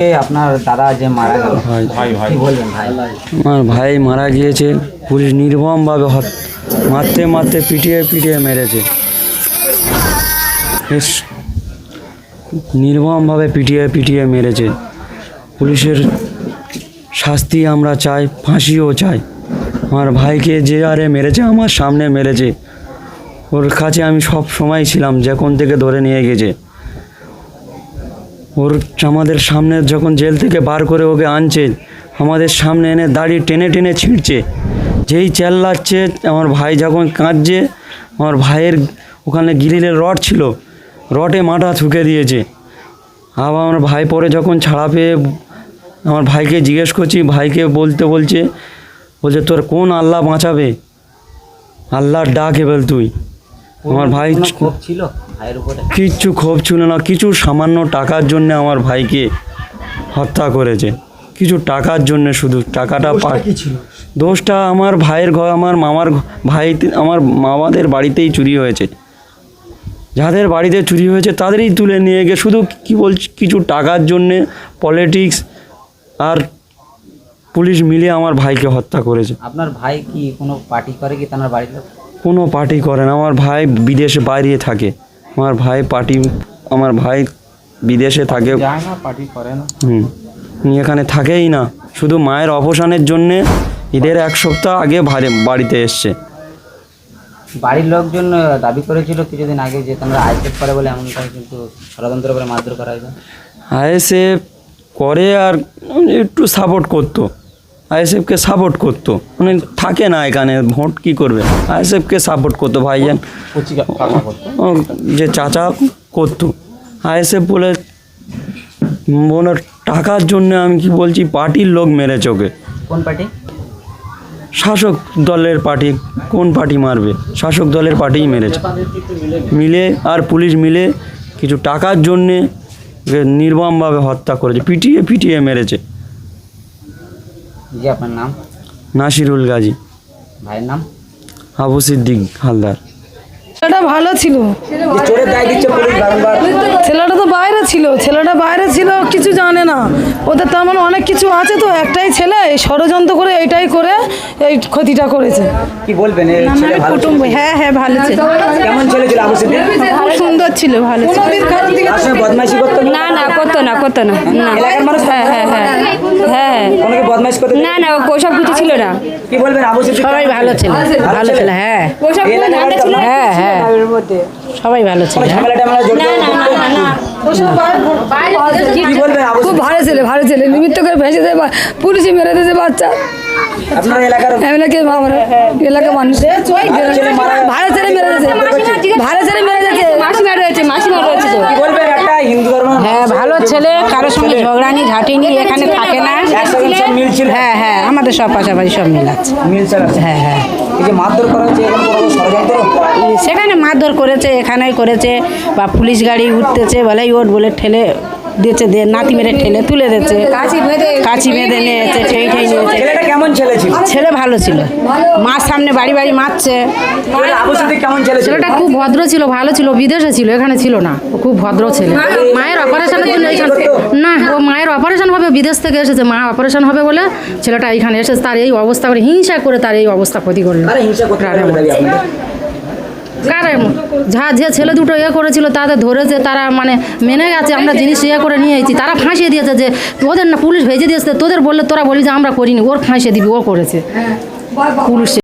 এ আপনার দাদা যে মারা গেল ভাই কি বলবেন ভাই? আমার ভাই মারা গিয়েছে পুলিশ নির্মমভাবে মারতে মারতে পিটিয়ে পিটিয়ে মেরেছে। নির্মমভাবে পিটিয়ে পিটিয়ে মেরেছে। পুলিশের শাস্তি আমরা চাই ফাঁসিও চাই। আমার ভাইকে যে আরে মেরেছে আমার সামনে মেরেছে। ওর কাছে আমি সব সময় ছিলাম যখন থেকে ধরে নিয়ে গেছে। ওর আমাদের সামনে যখন জেল থেকে বার করে ওকে আনছে, আমাদের সামনে এনে দাড়ি টেনে টেনে ছিঁড়ছে। যেই চেল্লাচ্ছে আমার ভাই যখন কাঁদছে, আমার ভাইয়ের ওখানে গিরিলের রড ছিল রটে মাথা ঠুকে দিয়েছে। আবার আমার ভাই পরে যখন ছাড়া পেয়ে আমার ভাইকে জিজ্ঞেস করছি, ভাইকে বলতে বলছে বলছে, তোর কোন আল্লাহ বাঁচাবে? আল্লাহর ডাক এবার তুই। আমার ভাই ক্ষোভ ছিল ভাইয়ের উপরে? কিচ্ছু ক্ষোভ ছিল না কিছু সামান্য টাকার জন্য আমার ভাইকে হত্যা করেছে। কিছু টাকার জন্য শুধু টাকাটা দোষটা আমার ভাইয়ের ঘর আমার মামার ভাই আমার মামাদের বাড়িতেই চুরি হয়েছে। যাদের বাড়িতে চুরি হয়েছে তাদেরই তুলে নিয়ে গিয়ে শুধু কি বলছি কিছু টাকার জন্যে পলিটিক্স আর পুলিশ মিলে আমার ভাইকে হত্যা করেছে। আপনার ভাই কি কোনো পার্টি করে কি তার বাড়ির লোক কোনো পার্টি করে না। আমার ভাই বিদেশে বাইরে থাকে। আমার ভাই পার্টি আমার ভাই বিদেশে থাকে। হুম। এখানে থাকেই না। শুধু মায়ের অবসানের জন্যে ঈদের এক সপ্তাহ আগে বাড়িতে এসছে। বাড়ির লোকজন দাবি করেছিল কিছুদিন আগে যে তোমরা আইসেফ করে বলে এমনটাই কিন্তু ষড়যন্ত্র করে মারধর করা হয়েছে। আইএসএফ করে আর একটু সাপোর্ট করতো। আইএসএফকে সাপোর্ট করতো। মানে থাকে না এখানে ভোট কি করবে? আইএসএফকে সাপোর্ট করতো ভাইজান। যে চাচা করতো। আইএসএফ বলে বলে টাকার জন্য আমি কি বলছি পার্টির লোক মেরেছে ওকে। কোন পার্টি? শাসক দলের পার্টি কোন পার্টি মারবে? শাসক দলের পার্টিই মেরেছে। মিলে আর পুলিশ মিলে কিছু টাকার জন্যে নির্মমভাবে হত্যা করেছে পিটিয়ে পিটিয়ে মেরেছে। জি আপনার নাম? নাসিরুল গাজী। ভাইয়ের নাম? আবু সিদ্দিক হালদার। ছেলেটা ভালো ছিল। চোরের দায় দিচ্ছে পুলিশ বারংবার ছেলেটা তো বাইরে ছিল ছেলেটা বাইরে ছিল কিছু জানে না ওদের তার মানে অনেক কিছু আছে তো একটাই ছেলে এই ষড়যন্ত্র করে এইটাই করে এই ক্ষতিটা করেছে। কি বলবেন? এই ছেলে ভালো ছিল? কুটুম্ব হ্যাঁ হ্যাঁ ভালো ছিল। কেমন ছেলে ছিল আবু সিদ্দিক? খুব সুন্দর ছিল ভালো ছিল। তার সঙ্গে বদমাইশি করতো না? না না করতো না করতো না। না? এলাকার মানুষ হ্যাঁ হ্যাঁ হ্যাঁ। হ্যাঁ কোনো কি বদমাইশ করতে? না না ওসব কিছু ছিল না। কি বলবেন আবু সিদ্দিক? সবাই ভালো ছিল ভালো ছিল। হ্যাঁ। ওসব হ্যাঁ হ্যাঁ। সবাই ভালো ছিল। কোনো ঝামেলা টামেলা জড়িত না না না না কি বলবেন আবু খুব ভালো ছেলে ভালো ছেলে। নিমিত্ত করে ভেসে দেয় পুলিশে মেরে দিয়েছে বাচ্চা। এলাকার মানুষ। ভালো ছেলে মেরে দিয়েছে। ভালো ছেলে মেরে দিয়েছে। মাসিমা রয়েছে মাসিমা রয়েছে তো কি বলবেন একটা হিন্দু ধর্ম হ্যাঁ ভালো ছেলে কারোর সঙ্গে ঝগড়ানি ঝাঁটিনি এখানে থাকে না। হ্যাঁ হ্যাঁ আমাদের সব পাশাপাশি সব মিল আছে। মিল হ্যাঁ হ্যাঁ। সেখানে মারধর করেছে এখানেই করেছে বা পুলিশ গাড়ি উঠতেছে বলে ওট বলে ঠেলে দিয়েছে দিয়ে নাতি মেরে ঠেলে তুলে দিয়েছে। কাছি বেঁধে নিয়েছে ঠেই ঠেই নিয়েছে। কেমন ছেলে ছিল? ছেলে ভালো ছিল। মার সামনে বাড়ি বাড়ি মারছে। ছেলেটা খুব ভদ্র ছিল ভালো ছিল বিদেশে ছিল এখানে ছিল না। খুব ভদ্র ছেলে। মায়ের অপারেশনের জন্য এইখানে না ও মায়ের অপারেশন হবে বিদেশ থেকে এসেছে। মা অপারেশন হবে বলে ছেলেটা এইখানে এসেছে তার এই অবস্থা করে হিংসা করে তার এই অবস্থা ক্ষতি করল। কার যা যে ছেলে দুটো ইয়ে করেছিল তাদের ধরেছে তারা মানে মেনে গেছে আমরা জিনিস ইয়ে করে নিয়ে এসেছি। তারা ফাঁসিয়ে দিয়েছে যে ওদের না পুলিশ ভেজে দিয়েছে তোদের বললে তোরা বলি যে আমরা করিনি ওর ফাঁসিয়ে দিবি ও করেছে। পুলিশ।